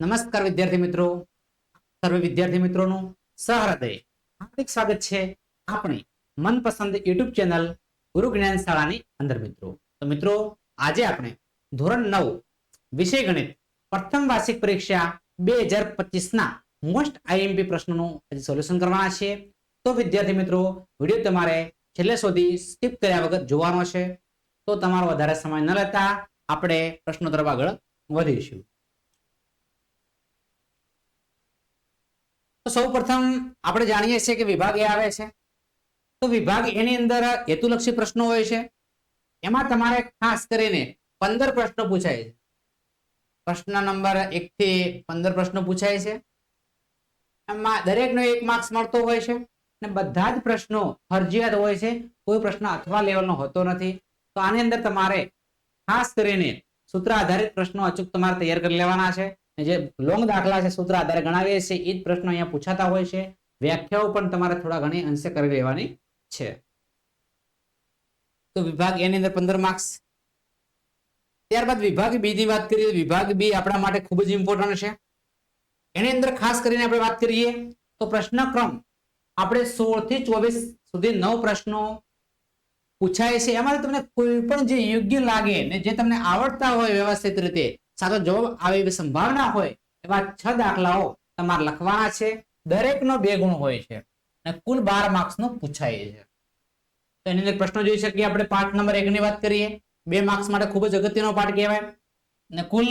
નમસ્કાર વિદ્યાર્થી મિત્રો. સર્વે વિદ્યાર્થી મિત્રોનું સહૃદય. હાર્દિક સ્વાગત છે આપણી મનપસંદ યુટ્યુબ ચેનલ ગુરુ જ્ઞાન શાળાની અંદર મિત્રો. તો મિત્રો, આજે આપણે ધોરણ નવ, વિષય ગણિત, પ્રથમ વાર્ષિક પરીક્ષા બે હજાર પચીસ ના મોસ્ટ આઈએમપી પ્રશ્નોનું આજે સોલ્યુશન કરવાના છે. તો વિદ્યાર્થી મિત્રો, વીડિયો તમારે છેલ્લે સુધી સ્કીપ કર્યા વગર જોવાનો છે. તો તમારો વધારે સમય ન લેતા આપણે પ્રશ્નો તરફ આગળ વધીશું. તો સૌ પ્રથમ આપણે જાણીએ છીએ કે વિભાગ એ આવે છે. તો વિભાગ એની અંદર હેતુલક્ષી પ્રશ્નો હોય છે. એમાં તમારે ખાસ કરીને પંદર પ્રશ્નો પૂછાય છે. પ્રશ્ન નંબર એક થી પંદર પ્રશ્નો પૂછાય છે. એમાં દરેકનો એક માર્ક્સ મળતો હોય છે અને બધા જ પ્રશ્નો ફરજિયાત હોય છે. કોઈ પ્રશ્ન અથવા લેવલનો હોતો નથી. તો આની અંદર તમારે ખાસ કરીને સૂત્ર આધારિત પ્રશ્નો અચૂક તમારે તૈયાર કરી લેવાના છે. જે લોંગ દાખલા છે સૂત્ર આધારે ગણાવીએ છીએ, એ જ પ્રશ્નો અહીંયા પૂછાતા હોય છે. વ્યાખ્યાઓ પણ તમારે થોડા ઘણી અંશે કરી લેવાની છે. તો વિભાગ એની અંદર પંદર માર્ક્સ ત્યારબાદ વિભાગ બી ની વાત કરીએ વિભાગ બી આપણા માટે ખૂબ જ ઇમ્પોર્ટન્ટ છે. એની અંદર ખાસ કરીને આપણે વાત કરીએ તો પ્રશ્ન ક્રમ આપણે સોળથી ચોવીસ સુધી નવ પ્રશ્નો પૂછાય છે. એમાં તમને કોઈ પણ જે યોગ્ય લાગે ને જે તમને આવડતા હોય વ્યવસ્થિત રીતે સાચો જવાબ આવે એવી સંભાવના હોય, એવા છ દાખલાઓ તમારે લખવાના છે. દરેકનો બે ગુણ હોય છે અને કુલ બાર માર્ક્સ નો પૂછાય છે. તો એની અંદર પ્રશ્નો જોઈ શકીએ આપણે. પાઠ નંબર એક ની વાત કરીએ. બે માર્ક્સ માટે ખૂબ જ અગત્યનો પાઠ કહેવાય. અને કુલ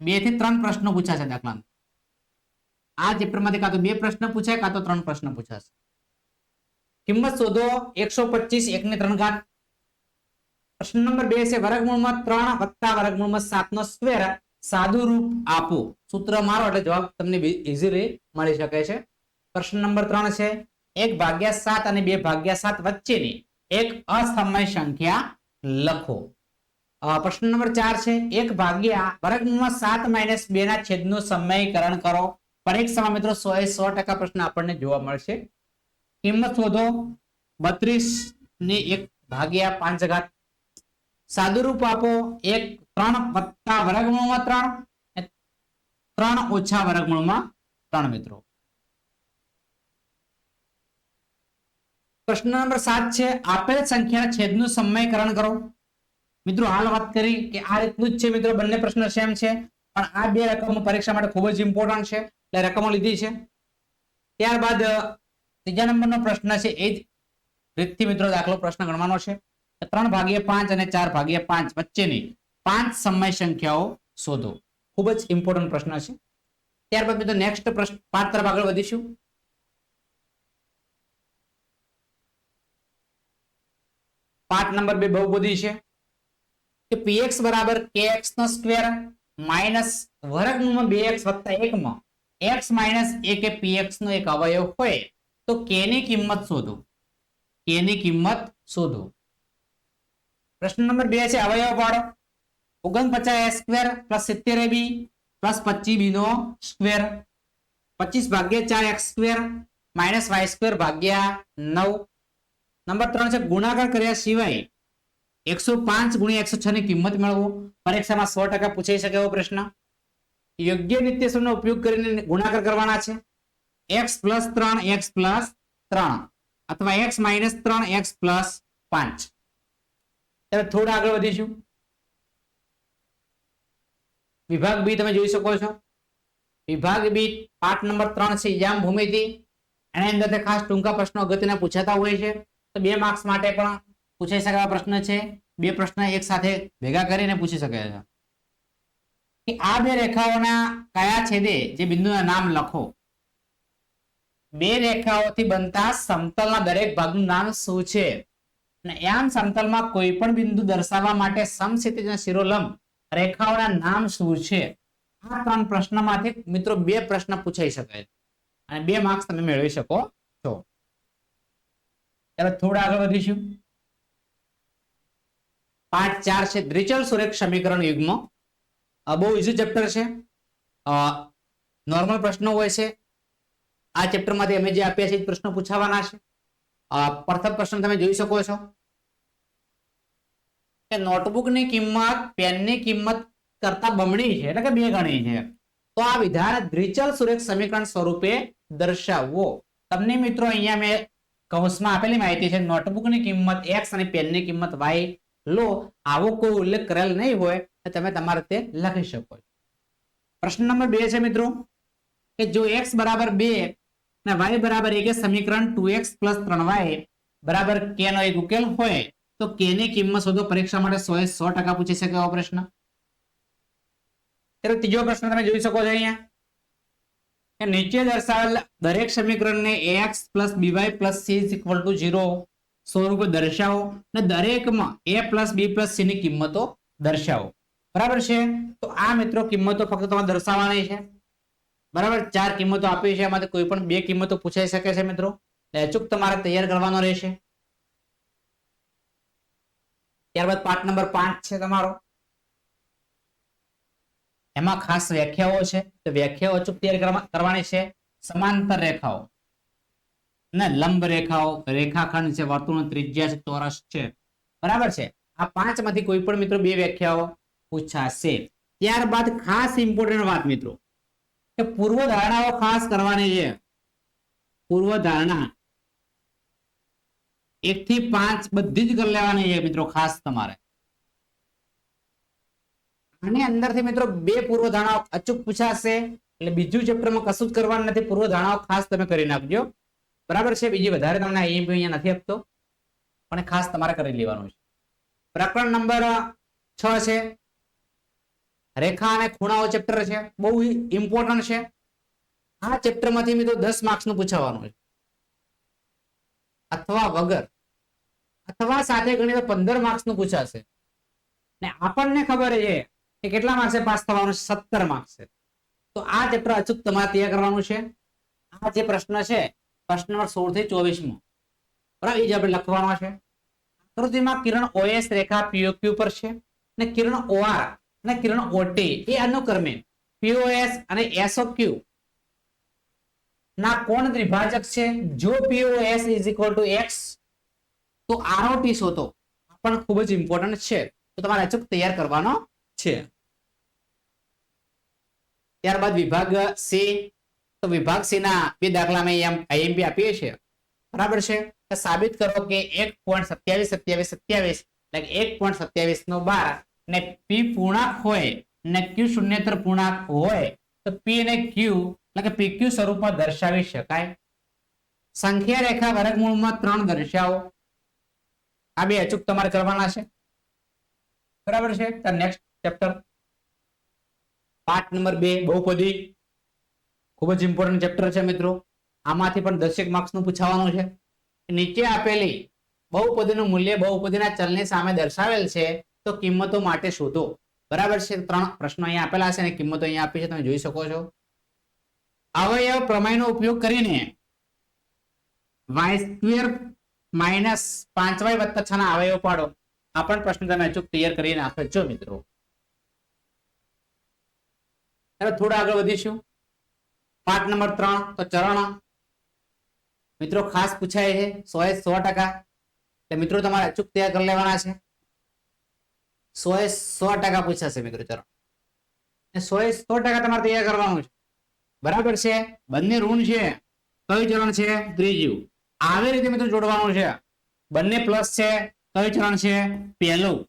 બેથી ત્રણ પ્રશ્નો પૂછાશે દાખલા આ ચેપ્ટરમાંથી કાં તો બે પ્રશ્ન પૂછાય, કાં તો ત્રણ પ્રશ્ન પૂછાશે. કિંમત શોધો એકસો પચીસ ને ત્રણ ઘાત. પ્રશ્ન નંબર બે છે, વર્ગમૂળમાં ત્રણ વત્તા વર્ગમૂળમાં સાત નો સ્ક્વેર સાદું રૂપ આપો. સૂત્ર મારો એટલે જવાબ તમને ઇઝીલી મળી શકે છે. પ્રશ્ન નંબર ત્રણ છે, એક ભાગ્યા સાત અને બે ભાગ્યા સાત વચ્ચેની એક અસમય સંખ્યા લખો. પ્રશ્ન નંબર ચાર છે, એક ભાગ્યા વર્ગમૂળમાં સાત માઇનસ બે ના છેદનું સમયકરણ કરો. પરીક્ષામાં મિત્રો સો એ સો ટકા પ્રશ્ન આપણને જોવા મળશે. કિંમત શોધો, બત્રીસની એક ભાગ્યા પાંચ ઘાત સાદુરૂપ આપો એક, ત્રણ વત્તા વર્ગમૂળમાં ત્રણ ત્રણ ઓછા વર્ગમૂળમાં ત્રણ મિત્રો. પ્રશ્ન નંબર સાત છે, આપેલ સંખ્યાના છેદનું સમયકરણ કરો. મિત્રો, હાલ વાત કરી કે આ રીતનું જ છે મિત્રો, બંને પ્રશ્ન સેમ છે, પણ આ બે રકમો પરીક્ષા માટે ખૂબ જ ઇમ્પોર્ટન્ટ છે, એટલે રકમો લીધી છે. ત્યારબાદ, ત્રીજા નંબરનો પ્રશ્ન છે, એ જ રીતથી મિત્રો દાખલો પ્રશ્ન ગણવાનો છે. ત્રણ ભાગ્યા પાંચ અને ચાર ભાગ્યા પાંચ વચ્ચેની પાંચ સમય સંખ્યાઓ શોધો. ખૂબ જ ઇમ્પોર્ટન્ટ પ્રશ્ન છે. ત્યારબાદ મિત્રો નેક્સ્ટ પ્રશ્ન, પાંચ તરફ આગળ વધીશું. પાંચ નંબર બે બહુપદી છે. કે px બરાબર kx નો સ્ક્વેર માઇનસ વર્ગમૂળમાં 2x વત્તા 1 માં. x માઇનસ એ કે px નો એક અવયવ હોય તો k ની કિંમત શોધો. k ની કિંમત શોધો. પ્રશ્ન નંબર બે છે અવયવ પાડો ઓગણપચાસ સ્ક્વેર પ્લસ સિત્તેર એ બી પ્લસ પચીસ બી નો સ્ક્વેર પચીસ ભાગ્યા ચાર X square minus Y square ભાગ્યા નવ. નંબર ત્રણ છે ગુણાકાર કર્યા સિવાય એકસો પાંચ ગુણ્યા એકસો છ ની કિંમત મેળવો. પરીક્ષામાં સો ટકા પૂછાઈ શકે એવો પ્રશ્ન. યોગ્ય નિત્યસમનો ઉપયોગ કરીને ગુણાકાર કરવાના છે. એક્સ પ્લસ ત્રણ એક્સ પ્લસ ત્રણ. અથવા એક્સ માઇનસ ત્રણ એક્સ પ્લસ પાંચ. ત્યારે થોડા આગળ વધીશું. વિભાગ બી તમે જોઈ શકો છો. વિભાગ બી પાઠ નંબર ત્રણ છે યામ ભૂમિતિ. એની અંદર ખાસ ટૂંકા પ્રશ્નો અગત્યના પૂછાતા હોય છે. તો બે માર્ક્સ માટે પણ પૂછાઈ શકે પ્રશ્ન છે. બે પ્રશ્ન એક સાથે ભેગા કરીને પૂછી શકે છે. આ બે રેખાઓના કયા છેદે જે બિંદુના નામ લખો? બે રેખાઓથી બનતા સમતલના દરેક ભાગનું નામ શું છે? અને એમ સમતલમાં કોઈ પણ બિંદુ દર્શાવવા માટે સમક્ષિતિજ અને શિરોલંબ રેખાઓના નામ શું છે? આ ત્રણ પ્રશ્નમાંથી મિત્રો બે પ્રશ્ન પૂછાઈ શકે અને બે માર્ક્સ તમે મેળવી શકો છો. ચાલો થોડા આગળ વધીશું. પાંચ ચાર છે, દ્વિચલ સુરેખ સમીકરણ યુગ્મ. બહુ ઇઝી ચેપ્ટર છે. નોર્મલ પ્રશ્નો હોય છે. આ ચેપ્ટરમાંથી અમે જે આપ્યા છે એ પ્રશ્નો પૂછાવાના છે. પ્રથમ પ્રશ્ન તમે જોઈ શકો છો. કે નોટબુકની કિંમત, પેનની કિંમત કરતા બમણી છે એટલે કે બે ગણી છે. તો આ વિધાન દ્વિચલ સુરેખ સમીકરણ સ્વરૂપે દર્શાવવો તમને મિત્રો અહીંયા મેં કૌંસમાં આપેલી માહિતી છે, નોટબુકની કિંમત એક્સ અને પેનની કિંમત વાય લો. આવો કોઈ ઉલ્લેખ કરેલ નહીં હોય તો તમે તમારે તે લખી શકો પ્રશ્ન નંબર બે છે મિત્રો, કે જો એક્સ બરાબર બે અને વાય બરાબર એક સમીકરણ ટુ એક્સ પ્લસ ત્રણ વાય બરાબર કે નો એક ઉકેલ હોય તો કે ની કિંમત શોધો. પરીક્ષા માટે સો એ સો ટકા પૂછી શકે એવો પ્રશ્ન. ત્યારે ત્રીજો પ્રશ્ન તમે જોઈ શકો છો અહીંયા. નીચે દર્શાવેલ દરેક સમીકરણને X plus BY plus C equal to zero સ્વરૂપે દર્શાવો અને દરેકમાં A plus B plus C ની કિંમતો દર્શાવો. બરાબર છે? તો આ મિત્રો કિંમતો ફક્ત તમારે દર્શાવવાની છે. બરાબર? ચાર કિંમતો આપી છે. એમાંથી કોઈ પણ બે કિંમતો પૂછાઈ શકે છે મિત્રો. અચૂક તમારે તૈયાર કરવાનો રહેશે. ત્યારબાદ પાઠ નંબર પાંચ છે તમારો. એમાં ખાસ વ્યાખ્યાઓ છે. તો વ્યાખ્યાઓ અચૂક તૈયાર કરવા- કરવાની છે. સમાંતર રેખાઓ ને લંબ રેખાઓ. રેખાખંડ છે વર્તુળ ત્રિજ્યા છે, ચોરસ છે. બરાબર છે? આ પાંચમાંથી કોઈ પણ મિત્રો બે વ્યાખ્યાઓ પૂછાશે. ત્યારબાદ ખાસ ઇમ્પોર્ટન્ટ વાત મિત્રો. કે પૂર્વ ધારણાઓ ખાસ કરવાની છે. પૂર્વ ધારણા એક થી પાંચ બધી જ કરી લેવાની છે મિત્રો ખાસ તમારે. આની અંદરથી મિત્રો બે પૂર્વ ધારણાઓ અચૂક પૂછાશે એટલે બીજું ચેપ્ટરમાં કશું જ કરવાનું નથી. પૂર્વ ધારણાઓ ખાસ તમે કરી નાખજો. બરાબર છે? બીજી વધારે તમને IMP અહીંયા નથી આપતો. પણ ખાસ તમારે કરી લેવાનું છે. પ્રકરણ નંબર છ છે. રેખા અને ખૂણાઓ ચેપ્ટર છે. બહુ ઇમ્પોર્ટન્ટ છે. આ ચેપ્ટરમાંથી મિત્રો દસ માર્ક્સનું પૂછાવાનું છે. અથવા વગર. અથવા સાથે ગણી તો પંદર માર્ક્સનું પૂછાશે. ને આપણને ખબર છે કે કેટલા માર્ક્સે પાસ થવાનું સત્તર માર્ક્સ તો આ ચેપ્ટર અચૂક તમારે તૈયાર કરવાનું છે. આ જે પ્રશ્ન છે, પ્રશ્ન નંબર સોળથી ચોવીસમાં. બરાબર? એ જ આપણે લખવાનો છે. આકૃતિમાં કિરણ ઓએસ રેખા પીઓક્યુ પર છે. અને કિરણ ઓઆર અને કિરણ ઓટે એ અનુક્રમે પીઓએસ અને એસઓક્યુ ના, કોણ દ્વિભાજક છે? જો POS is equal to X તો આરઓટી શોધો. પણ ખૂબ જ ઇમ્પોર્ટન્ટ છે. તો તમારે અચૂક તૈયાર કરવાનો છે. ત્યારબાદ વિભાગ સી તો વિભાગ સી ના બે દાખલા મેં આઈએમપી આપીએ છીએ. બરાબર છે? સાબિત કરો કે એક પોઈન્ટ સત્યાવીસ સત્યાવીસ સત્યાવીસ. એટલે એક પોઈન્ટ સત્યાવીસ નો બાર. ને પી પૂર્ણાંક હોય ને ક્યુ શૂન્યતર પૂર્ણાંક હોય, તો પી અને ક્યુ એટલે કે પીક્યુ સ્વરૂપમાં દર્શાવી શકાય. સંખ્યા રેખા વર્ગમૂળમાં ત્રણ દર્શાવો. આ બે અચૂક તમારે કરવાના છે. બરાબર છે? તો નેક્સ્ટ ચેપ્ટર પાઠ નંબર બે, બહુપદી. ખૂબ જ ઇમ્પોર્ટન્ટ ચેપ્ટર છે મિત્રો. આમાંથી પણ દસેક માર્ક્સનું પૂછાવાનું છે. નીચે આપેલી બહુપદીનું મૂલ્ય બહુપદીના ચલની સામે દર્શાવેલ છે. તો કિંમતો માટે શોધો. બરાબર છે? ત્રણ પ્રશ્નો અહીંયા આપેલા છે અને કિંમતો અહીંયા આપી છે, તમે જોઈ શકો છો. અવયવ પ્રમેયનો ઉપયોગ કરીને વાય સ્ક્વેર માઇનસ પાંચ વાય વત્તા છ ના અવયવ પાડો. આ પણ પ્રશ્ન તમે અચૂક તૈયાર કરી નાખજો મિત્રો. થોડા આગળ વધીશું. પાઠ નંબર ત્રણ, તો ચરણ. મિત્રો ખાસ પૂછાય છે, સો એ સો ટકા. મિત્રો તમારે અચૂક તૈયાર કરી લેવાના છે. સો એ સો ટકા પૂછાશે મિત્રો ચરણ સો એ સો ટકા તમારે તૈયાર કરવાનું છે. બરાબર છે? બંને ઋણ છે. કયું ચરણ છે? ત્રીજું. આવી રીતે મિત્રો જોડવાનું છે. બંને પ્લસ છે. કયું ચરણ છે? પહેલું.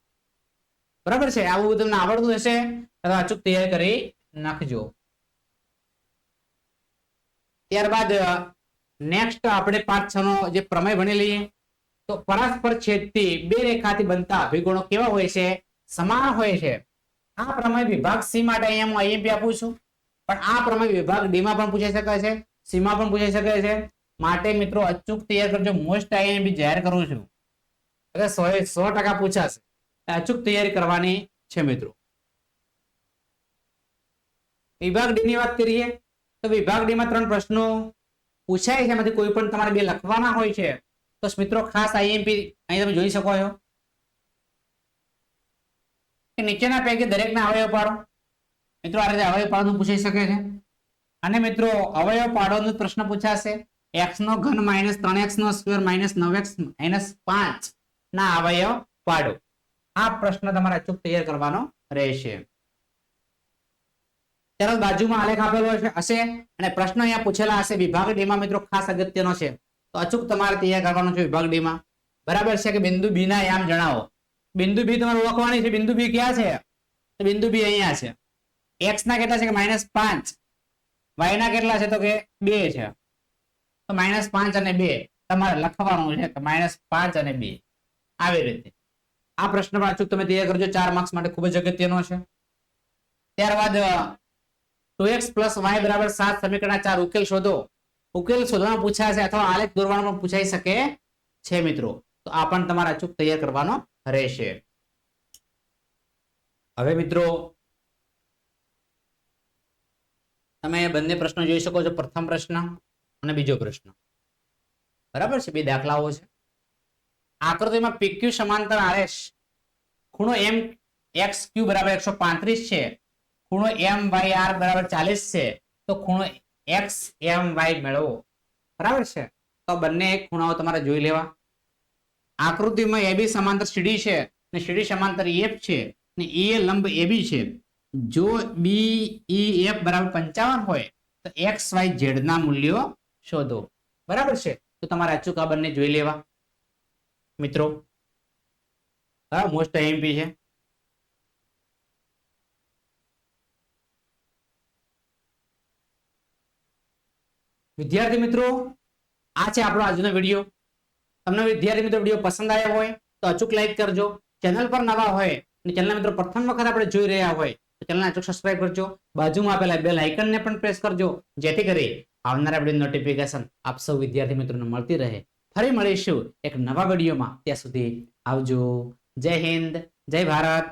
બરાબર છે? આવું બધું તમને આવડતું હશે? તમે અચૂક તૈયાર કરી નાખજો. ત્યારબાદ નેક્સ્ટ આપણે પાંચ છ નો જે પ્રમેય ભણી લઈએ તો પરસ્પર છેદથી બે રેખાથી બનતા અભિગુણો કેવા હોય છે? સમાન હોય છે. આ પ્રમેય વિભાગ સી માટે અહીંયા હું આઈએમપી આપું છું. પણ આ પ્રમેય વિભાગ ડી માં પણ પૂછાઈ શકે છે સી માં પણ પૂછાઈ શકે છે. માટે મિત્રો અચૂક તૈયાર કરજો. મોસ્ટ આઈએમપી જાહેર કરું છું. એટલે સો સો ટકા પૂછાશે. અચૂક તૈયારી કરવાની છે મિત્રો. વિભાગ ડી ની વાત કરીએ, તો વિભાગ ડી માં ત્રણ પ્રશ્નો પૂછાય છે. એમાંથી કોઈ પણ તમારે બે લખવાના હોય છે. તો મિત્રો ખાસ આઈએમપી અહીં તમે જોઈ શકો છો. કે નીચેના પૈકી દરેકના અવયવ પાડો. મિત્રો, આ રીતે અવયવ પાડવાનું પૂછાઈ શકે છે. અને મિત્રો, અવયવ પાડોનો પ્રશ્ન પૂછાશે. એક્સ નો ઘન માઇનસ ત્રણ એક્સ નો સ્ક્વેર માઇનસ નવ એક્સ માઇનસ પાંચ ના અવયવ પાડો. આ પ્રશ્ન તમારે અચૂક તૈયાર કરવાનો રહેશે. ત્યારબાદ બાજુમાં આલેખ આપેલો હશે અને પ્રશ્ન અહીંયા પૂછેલા હશે. વિભાગ ડી માં મિત્રો ખાસ અગત્યનો છે. તો અચૂક તમારે તૈયાર કરવાનો છે વિભાગ ડી માં. બરાબર છે કે બિંદુ બી ના યામ જણાવો. બિંદુ બી તમારે ઓળખવાની છે. બિંદુ બી ક્યાં છે? તો બિંદુ બી અહીંયા છે. એક્સ ના કેટલા છે? કે માઇનસ પાંચ. વાય ના કેટલા છે? તો કે બે છે. તો માઇનસ પાંચ અને બે. તમારે લખવાનું છે કે માઇનસ પાંચ અને બે. આવી રીતે. આ પ્રશ્ન પણ અચૂક તમે તૈયાર કરજો. ચાર માર્ક્સ માટે ખૂબ જ અગત્યનો છે. ત્યારબાદ ટુ એક્સ પ્લસ વાય બરાબર સાત સમીકરણના ચાર ઉકેલ શોધો. ઉકેલ શોધવાનું પૂછાશે અથવા આલેખ દોરવાનું પણ પૂછાઈ શકે છે મિત્રો. તો આ પણ તમારે અચૂક તૈયાર કરવાનો રહેશે. હવે મિત્રો, તમે બંને પ્રશ્નો જોઈ શકો છો. પ્રથમ પ્રશ્ન અને બીજો પ્રશ્ન. બરાબર છે? બે દાખલાઓ છે. આકૃતિમાં પીક્યુ સમાંતર આરએસ ખૂણો એમ એક્સ ક્યુ બરાબર એકસો પાંત્રીસ છે. ખૂણો એમ વાય આર બરાબર ચાલીસ છે. તો ખૂણો એક્સ એમ વાય મેળવો. બરાબર છે? તો બંને ખૂણાઓ તમારે જોઈ લેવા. આકૃતિમાં એ બી સમાંતર સીડી છે ને સીડી સમાંતર એફ છે ને એ લંબ એ બી છે. જો બી ઈ એફ બરાબર પંચાવન હોય, તો એક્સ વાય ઝેડ ના મૂલ્યો શોધો. બરાબર છે? તો તમારે અચૂક બંને જોઈ લેવા. મિત્રો બરાબર મોસ્ટ એમપી છે. વિદ્યાર્થી મિત્રો, આ છે આપણો આજનો વીડિયો. તમને વિદ્યાર્થી મિત્રો વીડિયો પસંદ આવ્યો હોય તો અચૂક લાઈક કરજો. ચેનલ પર નવા હોય અને ચેનલ મિત્રો પ્રથમ વખત આપણે જોઈ રહ્યા હોય તો ચેનલને અચૂક સબસ્ક્રાઇબ કરજો. બાજુમાં આપેલા બેલ આઇકનને પણ પ્રેસ કરજો, જેથી કરી આવનારા વીડિયો નોટિફિકેશન આપ સૌ વિદ્યાર્થી મિત્રોને મળતી રહે. ફરી મળીશું એક નવા વિડીયોમાં ત્યાં સુધી આવજો. જય હિન્દ, જય ભારત.